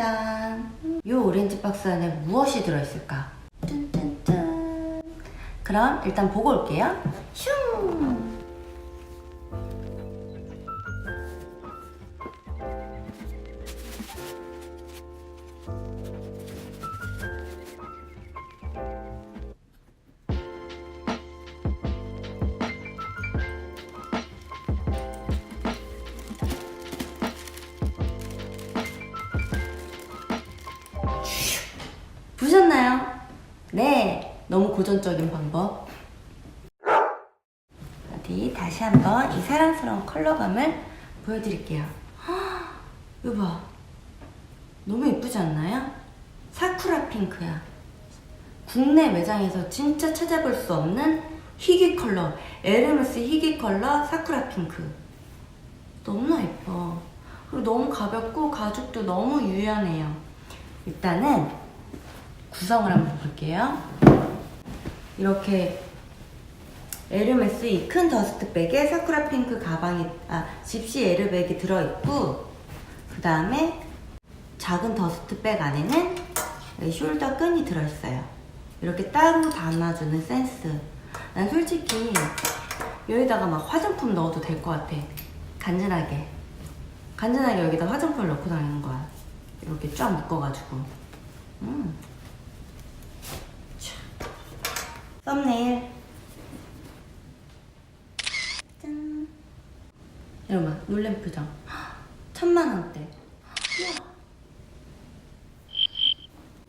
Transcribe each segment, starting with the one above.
짜잔. 이 오렌지 박스 안에 무엇이 들어있을까? 그럼 일단 보고 올게요. 보셨나요? 네, 너무 고전적인 방법. 어디 다시 한번 이 사랑스러운 컬러감을 보여드릴게요. 헉, 이거 봐. 너무 예쁘지 않나요? 사쿠라 핑크야. 국내 매장에서 진짜 찾아볼 수 없는 희귀 컬러. 에르메스 희귀 컬러 사쿠라 핑크. 너무나 예뻐. 그리고 너무 가볍고 가죽도 너무 유연해요. 일단은 구성을 한번 볼게요. 이렇게 에르메스 이 큰 더스트백에 사쿠라 핑크 가방이 아 집시 에르백이 들어있고 그 다음에 작은 더스트백 안에는 숄더 끈이 들어있어요. 이렇게 따로 담아주는 센스. 난 솔직히 여기다가 막 화장품 넣어도 될 것 같아. 간지나게. 간지나게 여기다 화장품을 넣고 다니는 거야. 이렇게 쫙 묶어가지고. 음. 썸네일. 짠. 여러분 놀란 표정. 헉, 천만 원대.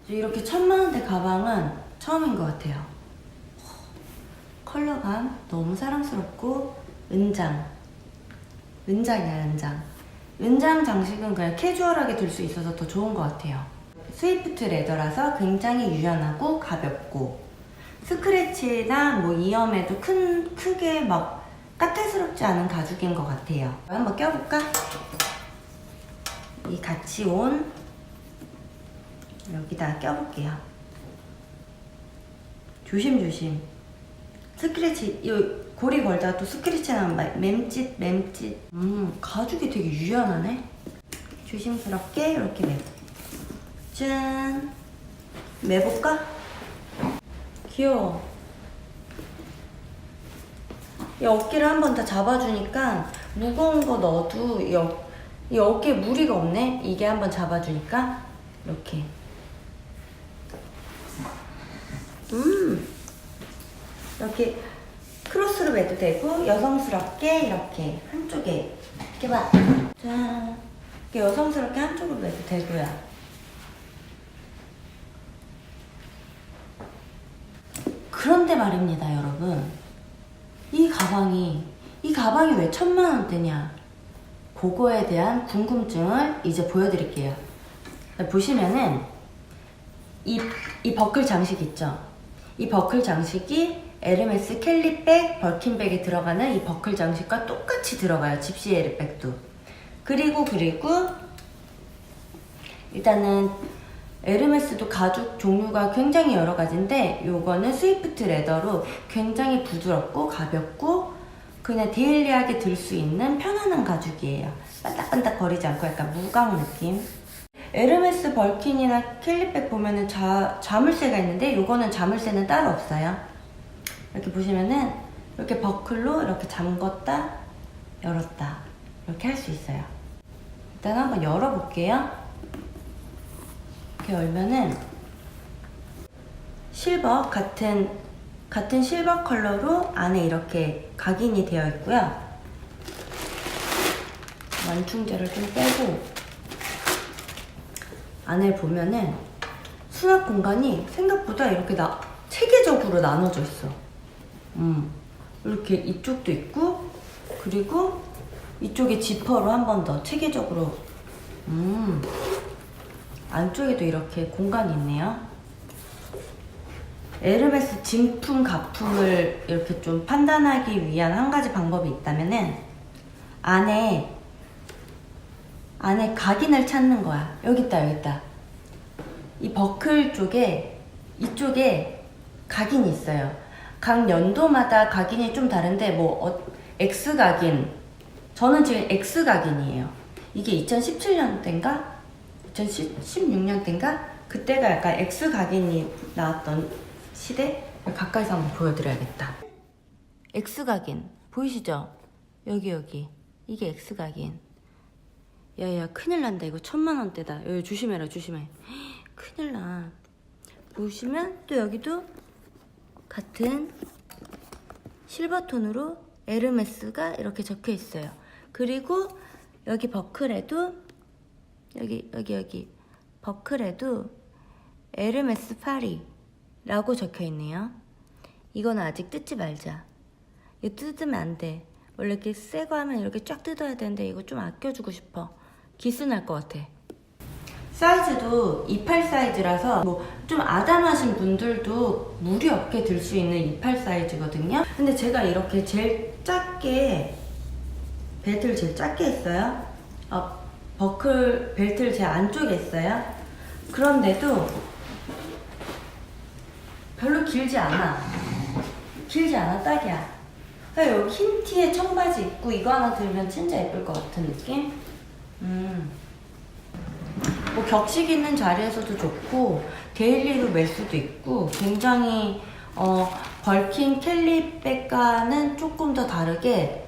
이렇게 천만 원대 가방은 처음인 것 같아요. 컬러감 너무 사랑스럽고 은장. 은장이야 은장. 은장 장식은 그냥 캐주얼하게 들 수 있어서 더 좋은 것 같아요. 스위프트 레더라서 굉장히 유연하고 가볍고 스크래치나 뭐 이염에도 큰 크게 막 까탈스럽지 않은 가죽인 것 같아요. 한번 껴볼까? 이 같이 온 여기다 껴볼게요. 조심조심. 스크래치 이 고리 걸다가 또 스크래치 나면 막 맴짓 맴짓. 음 가죽이 되게 유연하네. 조심스럽게 이렇게 매. 짠. 매볼까? 귀여워. 이 어깨를 한번 다 잡아주니까 무거운 거 넣어도 이, 어, 이 어깨에 무리가 없네. 이게 한번 잡아주니까 이렇게. 음. 이렇게 크로스로 매도 되고 여성스럽게 이렇게 한쪽에 이렇게 봐. 짠. 이렇게 여성스럽게 한쪽으로 매도 되고요. 그런데 말입니다, 여러분. 이 가방이, 이 가방이 왜 천만 원대냐? 그거에 대한 궁금증을 이제 보여드릴게요. 보시면은, 이, 이 버클 장식 있죠? 이 버클 장식이 에르메스 캘리백, 벌킨백에 들어가는 이 버클 장식과 똑같이 들어가요. 집시 에르백도. 그리고, 그리고, 일단은 에르메스도 가죽 종류가 굉장히 여러 가지인데 요거는 스위프트 레더로 굉장히 부드럽고 가볍고 그냥 데일리하게 들 수 있는 편안한 가죽이에요. 반딱반딱 거리지 않고 약간 무광 느낌. 에르메스 벌킨이나 캘리백 보면은 자, 자물쇠가 있는데 요거는 자물쇠는 따로 없어요. 이렇게 보시면은 이렇게 버클로 이렇게 잠궜다 열었다 이렇게 할 수 있어요. 일단 한번 열어볼게요. 이렇게 열면은 실버 같은 같은 실버 컬러로 안에 이렇게 각인이 되어 있고요. 완충제를 좀 빼고 안에 보면은 수납 공간이 생각보다 이렇게 나 체계적으로 나눠져 있어. 음 이렇게 이쪽도 있고 그리고 이쪽에 지퍼로 한 번 더 체계적으로 음. 안쪽에도 이렇게 공간이 있네요. 에르메스 진품 가품을 이렇게 좀 판단하기 위한 한 가지 방법이 있다면은 안에 안에 각인을 찾는 거야. 여기 있다, 여기 있다. 이 버클 쪽에 이쪽에 각인이 있어요. 각 연도마다 각인이 좀 다른데 뭐 어, X 각인. 저는 지금 X 각인이에요. 이게 2017년대인가? 2016년 때인가? 그때가 약간 X 각인이 나왔던 시대? 가까이서 한번 보여드려야겠다. X 각인 보이시죠? 여기 여기 이게 X 각인. 야야 큰일 난다 이거 천만 원대다. 여기 조심해라 조심해. 큰일 나. 보시면 또 여기도 같은 실버 톤으로 에르메스가 이렇게 적혀 있어요. 그리고 여기 버클에도 여기 여기 여기 버클에도 에르메스 파리라고 적혀 있네요. 이거는 아직 뜯지 말자. 이거 뜯으면 안 돼. 원래 이렇게 새 거 하면 이렇게 쫙 뜯어야 되는데 이거 좀 아껴주고 싶어. 기스 날 것 같아. 사이즈도 28 사이즈라서 뭐 좀 아담하신 분들도 무리 없게 들 수 있는 28 사이즈거든요. 근데 제가 이렇게 제일 작게 벨트를 제일 작게 했어요. 어, 버클 벨트를 제 안쪽에 했어요. 그런데도 별로 길지 않아. 길지 않아, 딱이야. 그러니까 여기 흰 티에 청바지 입고 이거 하나 들면 진짜 예쁠 것 같은 느낌? 음. 뭐 격식 있는 자리에서도 좋고 데일리로 멜 수도 있고 굉장히 어, 벌킨 캘리 백과는 조금 더 다르게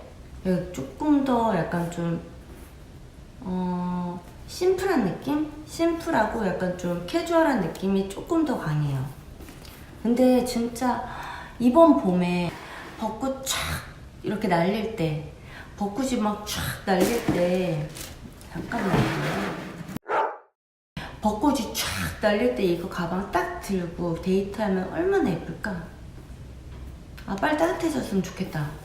조금 더 약간 좀 어, 심플한 느낌? 심플하고 약간 좀 캐주얼한 느낌이 조금 더 강해요. 근데 진짜 이번 봄에 벚꽃 촥 이렇게 날릴 때 벚꽃이 막 촥 날릴 때 잠깐만요. 벚꽃이 촥 날릴 때 이거 가방 딱 들고 데이트하면 얼마나 예쁠까? 아 빨리 따뜻해졌으면 좋겠다.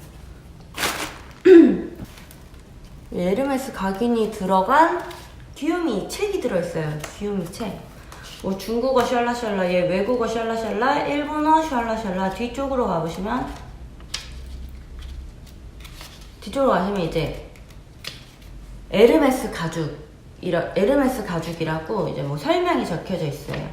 에르메스 각인이 들어간 귀요미 책이 들어있어요. 귀요미 책. 뭐 중국어 샬라샬라, 얘 외국어 샬라샬라, 일본어 샬라샬라 뒤쪽으로 가보시면 뒤쪽으로 가시면 이제 에르메스 가죽 이라 에르메스 가죽이라고 이제 뭐 설명이 적혀져 있어요.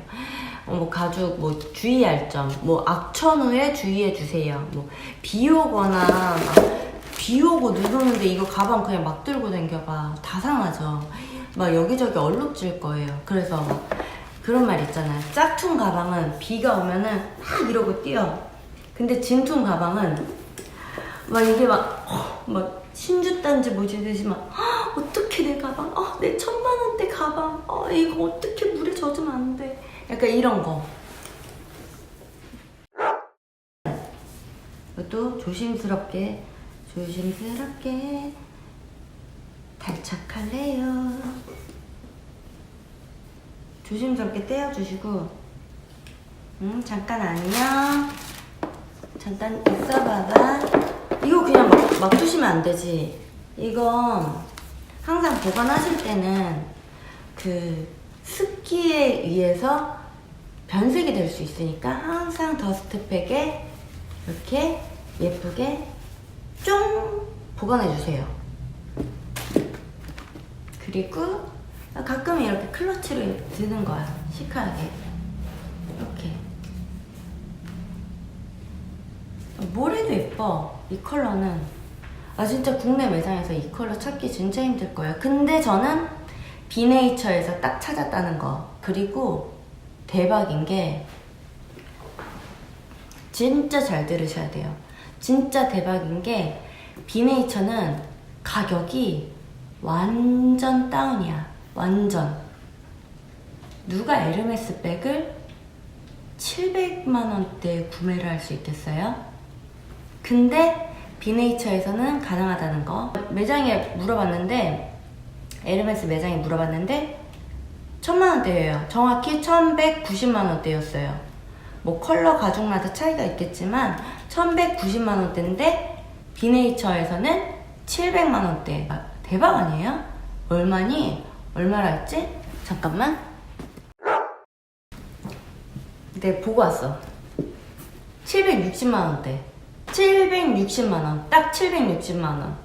어, 뭐 가죽 뭐 주의할 점, 뭐 악천 후에 주의해 주세요. 뭐 비 오거나 막 비 오고 눈 오는데 이거 가방 그냥 막 들고 다녀봐 다 상하죠. 막 여기저기 얼룩질 거예요. 그래서 막 그런 말 있잖아요. 짝퉁 가방은 비가 오면은 막 이러고 뛰어. 근데 진퉁 가방은 막 이게 막, 어, 막 신주단지 모지듯이 막 어, 어떻게 내 가방? 어, 내 천만 원대 가방. 어, 이거 어떻게 물에 젖으면 안 돼? 약간 이런 거. 이것도 조심스럽게 조심스럽게 탈착할래요. 조심스럽게 떼어주시고 음 잠깐 안녕 잠깐 있어봐봐. 이거 그냥 막, 막 두시면 안 되지. 이건 항상 보관하실 때는 그 습기에 의해서 변색이 될 수 있으니까 항상 더스트팩에 이렇게 예쁘게 쫑 보관해 주세요. 그리고 가끔 이렇게 클러치를 드는 거야 시크하게. 이렇게. 뭘 해도 예뻐 이 컬러는. 아 진짜 국내 매장에서 이 컬러 찾기 진짜 힘들 거예요. 근데 저는 비네이처에서 딱 찾았다는 거. 그리고 대박인 게 진짜 잘 들으셔야 돼요 진짜 대박인 게 비네이처는 가격이 완전 다운이야. 완전. 누가 에르메스 백을 700만 원대 구매를 할 수 있겠어요? 근데 비네이처에서는 가능하다는 거. 매장에 물어봤는데 에르메스 매장에 물어봤는데 천만 원대예요. 정확히 1190만 원대였어요. 뭐 컬러 가죽마다 차이가 있겠지만 1190만 원대인데 비네이처에서는 700만 원대 아, 대박 아니에요? 얼마니? 얼마라 했지? 잠깐만 네 보고 왔어 760만 원대 760만 원. 딱 760만 원.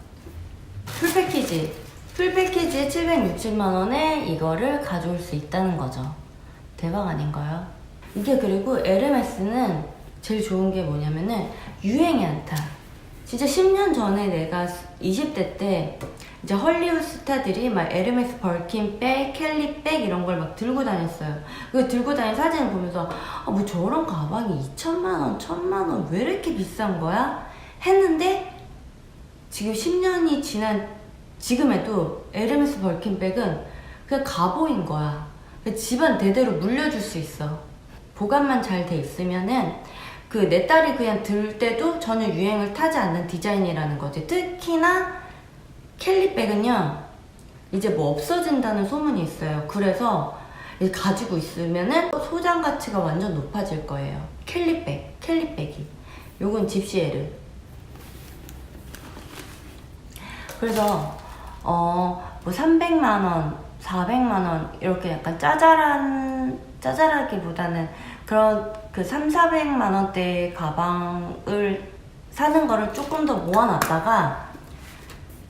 풀 패키지. 풀 패키지에 760만 원에 이거를 가져올 수 있다는 거죠. 대박 아닌가요? 이게 그리고 에르메스는 제일 좋은 게 뭐냐면은 유행이 안 타. 진짜 10년 전에 내가 20대 때 이제 헐리우드 스타들이 막 에르메스 벌킨 백, 켈리 백 이런 걸 막 들고 다녔어요. 그 들고 다니는 사진을 보면서 아, 뭐 저런 가방이 2천만 원, 1천만 원 왜 이렇게 비싼 거야? 했는데 지금 10년이 지난 지금에도 에르메스 벌킨 백은 그냥 가보인 거야. 그 집안 대대로 물려줄 수 있어. 보관만 잘 돼 있으면은 그 내 딸이 그냥 들 때도 전혀 유행을 타지 않는 디자인이라는 거지. 특히나 캘리백은요, 이제 뭐 없어진다는 소문이 있어요. 그래서 가지고 있으면은 소장 가치가 완전 높아질 거예요. 캘리백, 캘리백이. 요건 집시에르. 그래서 어 뭐 300만 원, 400만 원 이렇게 약간 짜잘한 짜잘하기보다는 그런 그 3, 400만 원대 가방을 사는 거를 조금 더 모아놨다가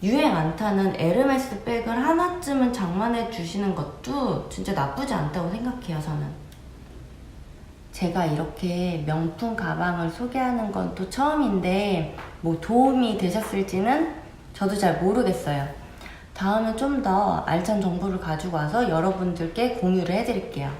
유행 안 타는 에르메스 백을 하나쯤은 장만해 주시는 것도 진짜 나쁘지 않다고 생각해요, 저는. 제가 이렇게 명품 가방을 소개하는 건 또 처음인데, 뭐 도움이 되셨을지는 저도 잘 모르겠어요. 다음은 좀 더 알찬 정보를 가지고 와서 여러분들께 공유를 해드릴게요.